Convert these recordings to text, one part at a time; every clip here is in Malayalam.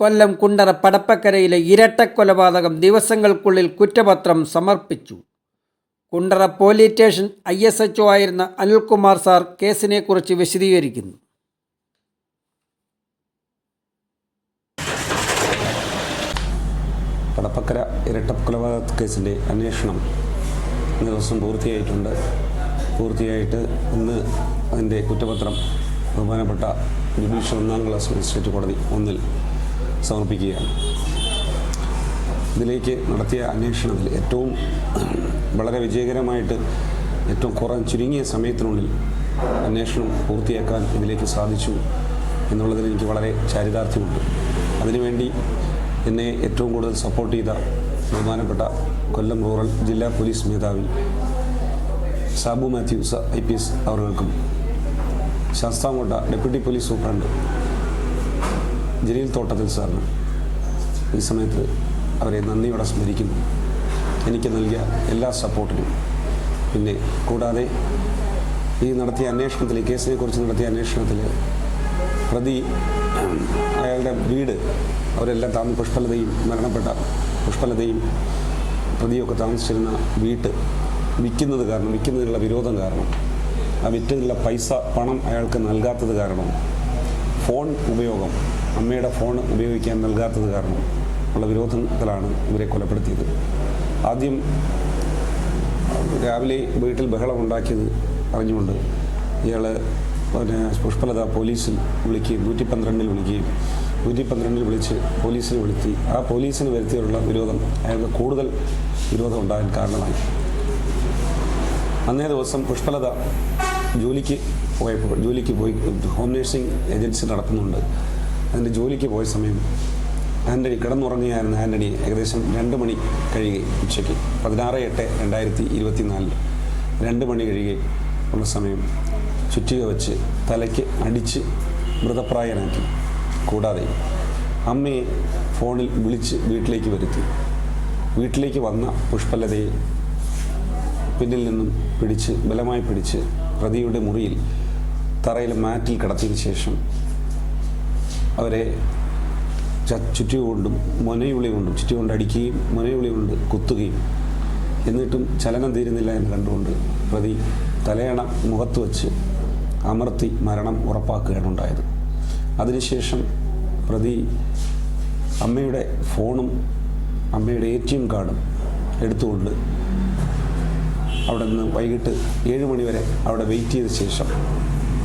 കൊല്ലം കുണ്ടറ പടപ്പക്കരയിലെ ഇരട്ടക്കൊലപാതകം ദിവസങ്ങൾക്കുള്ളിൽ കുറ്റപത്രം സമർപ്പിച്ചു. Kundara police station I S H ആയിരുന്ന അനിൽകുമാർ സാർ കേസിനെക്കുറിച്ച് വിശദീകരിക്കുന്നു. കടപ്പക്കര ഇരട്ട ഇരട്ടക്കൊലപാതക കേസിന്റെ അന്വേഷണം ഇന്ന് ദിവസം പൂർത്തിയായിട്ടുണ്ട്. പൂർത്തിയായിട്ട് ഇന്ന് അതിന്റെ കുറ്റപത്രം ബഹുമാനപ്പെട്ട ജുഡീഷ്യൽ ഒന്നാം ക്ലാസ് മജിസ്ട്രേറ്റ് കോടതി ഒന്നിൽ സമർപ്പിക്കുകയാണ് ഇതിലേക്ക് നടത്തിയ അന്വേഷണത്തിൽ ഏറ്റവും വളരെ വിജയകരമായിട്ട് ഏറ്റവും കുറഞ്ഞ ചുരുങ്ങിയ സമയത്തിനുള്ളിൽ അന്വേഷണം പൂർത്തിയാക്കാൻ ഇതിലേക്ക് സാധിച്ചു എന്നുള്ളതിൽ എനിക്ക് വളരെ ചാരിതാർത്ഥ്യമുണ്ട്. അതിനുവേണ്ടി എന്നെ ഏറ്റവും കൂടുതൽ സപ്പോർട്ട് ചെയ്ത ബഹുമാനപ്പെട്ട കൊല്ലം റൂറൽ ജില്ലാ പോലീസ് മേധാവി Sabu Mathews I P S അവർക്കും Sasthamkotta deputy police superintendent Jaleel Thottathil സാറിന് ഈ സമയത്ത് അവരെ നന്ദിയോടെ സ്മരിക്കുന്നു. എനിക്ക് നൽകിയ എല്ലാ സപ്പോർട്ടിനും. പിന്നെ കൂടാതെ ഈ നടത്തിയ അന്വേഷണത്തിൽ കേസിനെ കുറിച്ച് നടത്തിയ അന്വേഷണത്തിൽ പ്രതി അയാളുടെ വീട് അവരെല്ലാം താമ പുഷ്പലതയും മരണപ്പെട്ട പുഷ്പലതയും പ്രതിയൊക്കെ താമസിച്ചിരുന്ന വീട്ട് വിൽക്കുന്നത് കാരണം വിൽക്കുന്നതിനുള്ള വിരോധം കാരണം ആ വിറ്റതിലുള്ള പൈസ പണം അയാൾക്ക് നൽകാത്തത് കാരണം ഫോൺ ഉപയോഗം അമ്മയുടെ ഫോൺ ഉപയോഗിക്കാൻ നൽകാത്തത് കാരണം ഉള്ള വിരോധത്തിലാണ് ഇവരെ കൊലപ്പെടുത്തിയത്. ആദ്യം രാവിലെ വീട്ടിൽ ബഹളം ഉണ്ടാക്കിയത് അറിഞ്ഞുകൊണ്ട് ഇയാൾ പിന്നെ പുഷ്പലത പോലീസിൽ വിളിക്കുകയും നൂറ്റി പന്ത്രണ്ടിൽ വിളിക്കുകയും നൂറ്റി പന്ത്രണ്ടിൽ വിളിച്ച് പോലീസിനെ വിളിത്തി ആ പോലീസിന് വരുത്തിയുള്ള വിരോധം അയാൾക്ക് കൂടുതൽ വിരോധം ഉണ്ടാകാൻ കാരണമായി. അന്നേ ദിവസം പുഷ്പലത ജോലിക്ക് പോയപ്പോൾ ജോലിക്ക് പോയി ഹോം നേഴ്സിംഗ് ഏജൻസി നടത്തുന്നുണ്ട്. അതിന്റെ ജോലിക്ക് പോയ സമയം ആന്റണി കിടന്നുറങ്ങുകയായിരുന്ന. ആന്റണി ഏകദേശം രണ്ട് മണി കഴിയുകയും ഉച്ചയ്ക്ക് പതിനാറ് എട്ട് രണ്ടായിരത്തി ഇരുപത്തി നാലിൽ രണ്ട് മണി കഴിയുകയും ഉള്ള സമയം ചുറ്റിക വെച്ച് തലയ്ക്ക് അടിച്ച് മൃതപ്രായനാക്കി. കൂടാതെ അമ്മയെ ഫോണിൽ വിളിച്ച് വീട്ടിലേക്ക് വരുത്തി. വീട്ടിലേക്ക് വന്ന പുഷ്പലതയെ പിന്നിൽ നിന്നും പിടിച്ച് ബലമായി പിടിച്ച് പ്രതിയുടെ മുറിയിൽ തറയിൽ മാറ്റിൽ കിടത്തിയതിനു ശേഷം അവരെ ച- ചുറ്റിക കൊണ്ടും മൊനയുളി കൊണ്ടും ചുറ്റി കൊണ്ട് അടിക്കുകയും മൊനയുളി കൊണ്ട് കുത്തുകയും എന്നിട്ടും ചലനം തീരുന്നില്ല എന്ന് കണ്ടുകൊണ്ട് പ്രതി തലയണ മുഖത്ത് വച്ച് അമർത്തി മരണം ഉറപ്പാക്കുകയാണ് ഉണ്ടായത്. അതിനുശേഷം പ്രതി അമ്മയുടെ ഫോണും അമ്മയുടെ എ ടി എം കാർഡും എടുത്തുകൊണ്ട് അവിടെ നിന്ന് വൈകിട്ട് ഏഴ് മണിവരെ അവിടെ വെയിറ്റ് ചെയ്ത ശേഷം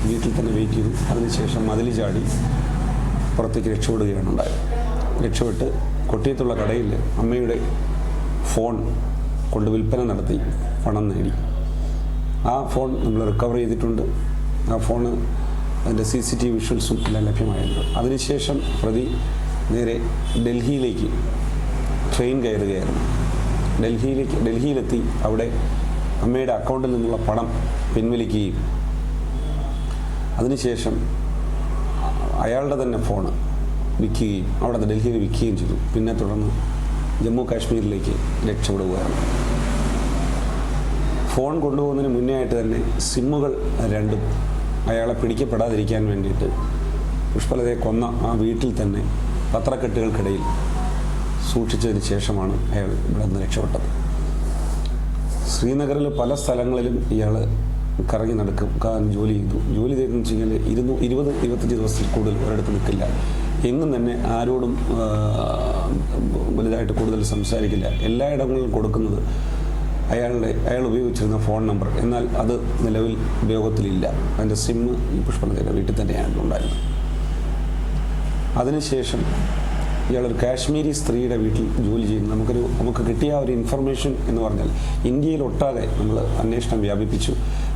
വീട്ടിൽ തന്നെ വെയിറ്റ് ചെയ്തു. അതിനുശേഷം മതിൽ ചാടി പുറത്തേക്ക് രക്ഷപ്പെടുകയാണ് ഉണ്ടായത് രക്ഷപ്പെട്ട് കൊട്ടിയത്തുള്ള കടയിൽ അമ്മയുടെ ഫോൺ കൊണ്ട് വിൽപ്പന നടത്തി പണം നേടി. ആ ഫോൺ നമ്മൾ റിക്കവർ ചെയ്തിട്ടുണ്ട്. ആ ഫോണ് അതിന്റെ സി സി ടി വിഷ്വൽസും എല്ലാം ലഭ്യമായിട്ടുണ്ട് അതിനുശേഷം പ്രതി നേരെ ഡൽഹിയിലേക്ക് ട്രെയിൻ കയറുകയായിരുന്നു. ഡൽഹിയിലേക്ക് ഡൽഹിയിലെത്തി അവിടെ അമ്മയുടെ അക്കൗണ്ടിൽ നിന്നുള്ള പണം പിൻവലിക്കുകയും. അതിനുശേഷം അയാളുടെ തന്നെ ഫോണ് വിൽക്കുകയും അവിടെ ഡൽഹിയിൽ വിൽക്കുകയും ചെയ്തു. പിന്നെ തുടർന്ന് ജമ്മു കാശ്മീരിലേക്ക് രക്ഷപ്പെടുകയാണ്. ഫോൺ കൊണ്ടുപോകുന്നതിന് മുന്നേ ആയിട്ട് തന്നെ സിമ്മുകൾ രണ്ടും അയാളെ പിടിക്കപ്പെടാതിരിക്കാൻ വേണ്ടിയിട്ട് പുഷ്പലതയെ കൊന്ന ആ വീട്ടിൽ തന്നെ പത്രക്കെട്ടുകൾക്കിടയിൽ സൂക്ഷിച്ചതിന് ശേഷമാണ് അയാൾ ഇവിടെ നിന്ന് രക്ഷപ്പെട്ടത്. ശ്രീനഗറിൽ പല സ്ഥലങ്ങളിലും ഇയാൾ കറങ്ങി നടക്കും. കാരണം ജോലി ചെയ്തു. ജോലി ചെയ്തെന്ന് വെച്ച് കഴിഞ്ഞാൽ ഇരുന്നൂ ഇരുപത് ഇരുപത്തഞ്ച് ദിവസത്തിൽ കൂടുതൽ ഒരിടത്ത് നിൽക്കില്ല. എങ്ങും തന്നെ ആരോടും വലുതായിട്ട് കൂടുതൽ സംസാരിക്കില്ല. എല്ലായിടങ്ങളിലും കൊടുക്കുന്നത് അയാളുടെ അയാൾ ഉപയോഗിച്ചിരുന്ന ഫോൺ നമ്പർ. എന്നാൽ അത് നിലവിൽ ഉപയോഗത്തിലില്ല. അതിന്റെ സിമ്മ് ഈ പുഷ്പലതയുടെ വീട്ടിൽ തന്നെയാണ് ഉണ്ടായിരുന്നത്. അതിനുശേഷം ഇയാളൊരു കാശ്മീരി സ്ത്രീയുടെ വീട്ടിൽ ജോലി ചെയ്യുന്നു. നമുക്കൊരു നമുക്ക് കിട്ടിയ ഒരു ഇൻഫർമേഷൻ എന്ന് പറഞ്ഞാൽ ഇന്ത്യയിലൊട്ടാകെ നമ്മൾ അന്വേഷണം വ്യാപിപ്പിച്ചു.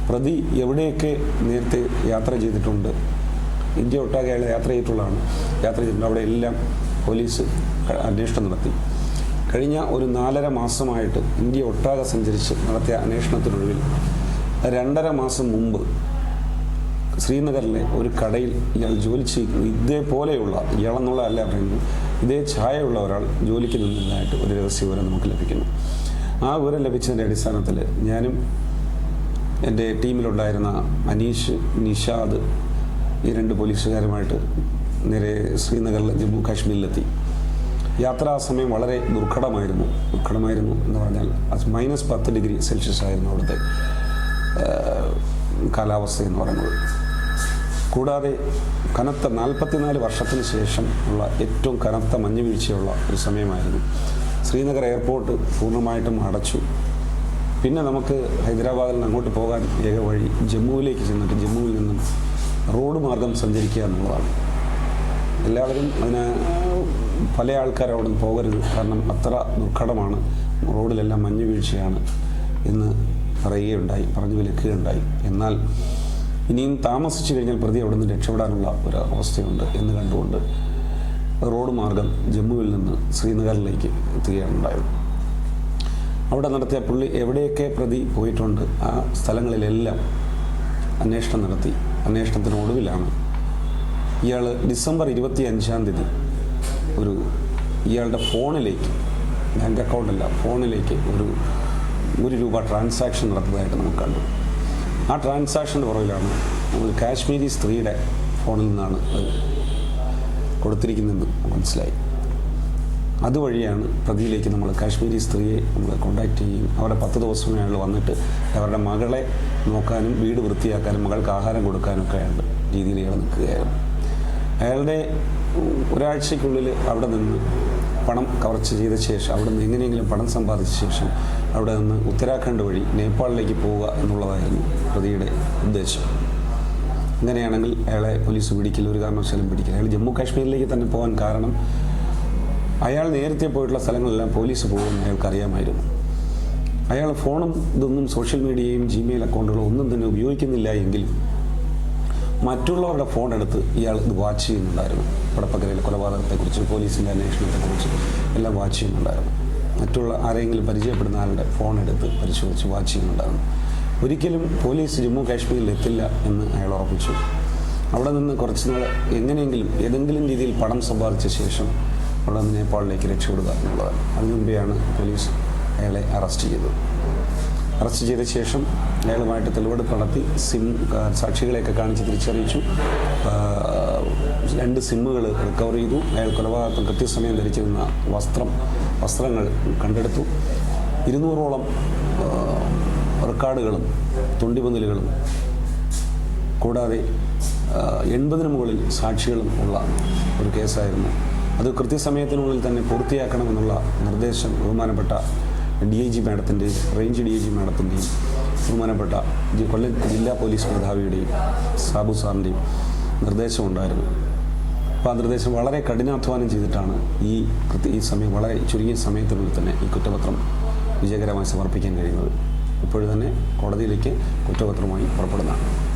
പ്രതി എവിടെയൊക്കെ നേരത്തെ യാത്ര ചെയ്തിട്ടുണ്ട്? ഇന്ത്യ ഒട്ടാകെ അയാൾ യാത്ര ചെയ്തിട്ടുള്ളതാണ്. യാത്ര ചെയ്തിട്ടുണ്ട്. അവിടെ എല്ലാം പോലീസ് അന്വേഷണം നടത്തി. കഴിഞ്ഞ ഒരു നാലര മാസമായിട്ട് ഇന്ത്യ ഒട്ടാകെ സഞ്ചരിച്ച് നടത്തിയ അന്വേഷണത്തിനൊടുവിൽ രണ്ടര മാസം മുമ്പ് ശ്രീനഗറിലെ ഒരു കടയിൽ ഇയാൾ ജോലി ചെയ്യുന്നു ഇതേപോലെയുള്ള ഇയാളെന്നുള്ള അല്ല പറയുന്നത്. ഇതേ ഛായയുള്ള ഒരാൾ ജോലിക്ക് നിന്നതായിട്ട് ഒരു രഹസ്യ വിവരം നമുക്ക് ലഭിക്കുന്നു. ആ വിവരം ലഭിച്ചതിന്റെ അടിസ്ഥാനത്തിൽ ഞാനും എന്റെ ടീമിലുണ്ടായിരുന്ന അനീഷ് നിഷാദ് ഈ രണ്ട് പോലീസുകാരുമായിട്ട് നേരെ ശ്രീനഗറിൽ ജമ്മു കാശ്മീരിലെത്തി. യാത്രാ സമയം വളരെ ദുർഘടമായിരുന്നു. ദുർഘടമായിരുന്നു എന്ന് പറഞ്ഞാൽ അത് മൈനസ് പത്ത് ഡിഗ്രി സെൽഷ്യസ് ആയിരുന്നു അവിടുത്തെ കാലാവസ്ഥ എന്ന് പറയുന്നത്. കൂടാതെ കനത്ത നാൽപ്പത്തിനാല് വർഷത്തിന് ശേഷം ഉള്ള ഏറ്റവും കനത്ത മഞ്ഞ് വീഴ്ചയുള്ള ഒരു സമയമായിരുന്നു. ശ്രീനഗർ എയർപോർട്ട് പൂർണമായിട്ടും അടച്ചു. പിന്നെ നമുക്ക് ഹൈദരാബാദിൽ നിന്ന് അങ്ങോട്ട് പോകാൻ ഏക വഴി ജമ്മുവിലേക്ക് ചെന്നിട്ട് ജമ്മുവിൽ നിന്നും റോഡ് മാർഗം സഞ്ചരിക്കുക എന്നുള്ളതാണ്. എല്ലാവരും അതിന് പല ആൾക്കാരും അവിടെ നിന്ന് പോകരുത്. കാരണം അത്ര ദുർഘടമാണ് റോഡിലെല്ലാം മഞ്ഞ് വീഴ്ചയാണ് എന്ന് പറയുകയുണ്ടായി പറഞ്ഞു വിലക്കുകയുണ്ടായി. എന്നാൽ ഇനിയും താമസിച്ചു കഴിഞ്ഞാൽ പ്രതി അവിടെ നിന്ന് രക്ഷപ്പെടാനുള്ള ഒരു അവസ്ഥയുണ്ട് എന്ന് കണ്ടുകൊണ്ട് റോഡ് മാർഗം ജമ്മുവിൽ നിന്ന് ശ്രീനഗറിലേക്ക് എത്തുകയാണ് ഉണ്ടായത് അവിടെ നടത്തിയ പുള്ളി എവിടെയൊക്കെ പ്രതി പോയിട്ടുണ്ട് ആ സ്ഥലങ്ങളിലെല്ലാം അന്വേഷണം നടത്തി. അന്വേഷണത്തിന് ഒടുവിലാണ് ഇയാൾ ഡിസംബർ ഇരുപത്തി അഞ്ചാം തീയതി ഒരു ഇയാളുടെ ഫോണിലേക്ക് ബാങ്ക് അക്കൗണ്ടല്ല ഫോണിലേക്ക് ഒരു ഒരു രൂപ ട്രാൻസാക്ഷൻ നടത്തുന്നതായിട്ട് നമുക്ക് കണ്ടു. ആ ട്രാൻസാക്ഷന്റെ പുറകിലാണ് ഒരു കാശ്മീരി സ്ത്രീയുടെ ഫോണിൽ നിന്നാണ് അത് കൊടുത്തിരിക്കുന്നതെന്ന് മനസ്സിലായി. അതുവഴിയാണ് പ്രതിയിലേക്ക് നമ്മൾ കാശ്മീരി സ്ത്രീയെ നമ്മൾ കോണ്ടാക്ട് ചെയ്യും അവരുടെ പത്ത് ദിവസം അയാൾ വന്നിട്ട് അവരുടെ മകളെ നോക്കാനും വീട് വൃത്തിയാക്കാനും മകൾക്ക് ആഹാരം കൊടുക്കാനും ഒക്കെ ആയിട്ട് രീതിയിൽ അയാൾ നിൽക്കുകയായിരുന്നു. അയാളുടെ ഒരാഴ്ചയ്ക്കുള്ളിൽ അവിടെ നിന്ന് പണം കവർച്ച ചെയ്ത ശേഷം അവിടെ നിന്ന് എങ്ങനെയെങ്കിലും പണം സമ്പാദിച്ച ശേഷം അവിടെ നിന്ന് ഉത്തരാഖണ്ഡ് വഴി നേപ്പാളിലേക്ക് പോവുക എന്നുള്ളതായിരുന്നു പ്രതിയുടെ ഉദ്ദേശം. അങ്ങനെയാണെങ്കിൽ അയാളെ പോലീസ് പിടിക്കില്ല ഒരു കാരണവശാലും പിടിക്കില്ല അയാൾ ജമ്മു കാശ്മീരിലേക്ക് തന്നെ പോകാൻ കാരണം അയാൾ നേരത്തെ പോയിട്ടുള്ള സ്ഥലങ്ങളെല്ലാം പോലീസ് പോകുമെന്ന് അയാൾക്ക് അറിയാമായിരുന്നു അയാൾ ഫോണും ഇതൊന്നും സോഷ്യൽ മീഡിയയും ജിമെയിൽ അക്കൗണ്ടുകളും ഒന്നും തന്നെ ഉപയോഗിക്കുന്നില്ല എങ്കിലും മറ്റുള്ളവരുടെ ഫോൺ എടുത്ത് ഇയാൾ ഇത് വാച്ച് ചെയ്യുന്നുണ്ടായിരുന്നു. പടപ്പക്കരയിലെ കൊലപാതകത്തെക്കുറിച്ച് പോലീസിന്റെ അന്വേഷണത്തെക്കുറിച്ച് എല്ലാം വാച്ച് ചെയ്യുന്നുണ്ടായിരുന്നു. മറ്റുള്ള ആരെങ്കിലും പരിചയപ്പെടുന്ന ആളുടെ ഫോൺ എടുത്ത് പരിശോധിച്ച് വാച്ച് ചെയ്യുന്നുണ്ടായിരുന്നു. ഒരിക്കലും പോലീസ് ജമ്മു കാശ്മീരിൽ എത്തില്ല എന്ന് അയാൾ ഉറപ്പിച്ചു. അവിടെ നിന്ന് കുറച്ച് നാൾ എങ്ങനെയെങ്കിലും ഏതെങ്കിലും രീതിയിൽ പണം സമ്പാദിച്ച ശേഷം അവിടെ നിന്ന് നേപ്പാളിലേക്ക് രക്ഷപ്പെടുക എന്നുള്ളതാണ്. അതിനു മുമ്പെയാണ് പോലീസ് അയാളെ അറസ്റ്റ് ചെയ്തത്. അറസ്റ്റ് ചെയ്ത ശേഷം അയാളുമായിട്ട് തെളിവെടുപ്പ് നടത്തി സിം സാക്ഷികളെയൊക്കെ കാണിച്ച് തിരിച്ചറിയിച്ചു. രണ്ട് സിമ്മുകൾ റിക്കവർ ചെയ്തു. അയാൾ കൊലപാതകം കൃത്യസമയം ധരിച്ചിരുന്ന വസ്ത്രം വസ്ത്രങ്ങൾ കണ്ടെടുത്തു. ഇരുന്നൂറോളം റെക്കാർഡുകളും തൊണ്ടിപന്തലുകളും കൂടാതെ എൺപതിന് മുകളിൽ സാക്ഷികളും ഉള്ള ഒരു കേസായിരുന്നു. അത് കൃത്യസമയത്തിനുള്ളിൽ തന്നെ പൂർത്തിയാക്കണമെന്നുള്ള നിർദ്ദേശം ബഹുമാനപ്പെട്ട ഡി ഐ ജി മാഡത്തിന്റെയും റേഞ്ച് ഡി ഐ ജി മാഡത്തിന്റെയും ബഹുമാനപ്പെട്ട കൊല്ലം ജില്ലാ പോലീസ് മേധാവിയുടെയും സാബു സാറിന്റെയും നിർദ്ദേശമുണ്ടായിരുന്നു. അപ്പോൾ ആ നിർദ്ദേശം വളരെ കഠിനാധ്വാനം ചെയ്തിട്ടാണ് ഈ കൃത്യ- ഈ സമയം വളരെ ചുരുങ്ങിയ സമയത്തിനുള്ളിൽ തന്നെ ഈ കുറ്റപത്രം വിജയകരമായി സമർപ്പിക്കാൻ കഴിയുന്നത്. ഇപ്പോഴും തന്നെ കോടതിയിലേക്ക് കുറ്റപത്രമായി പുറപ്പെടുന്നതാണ്.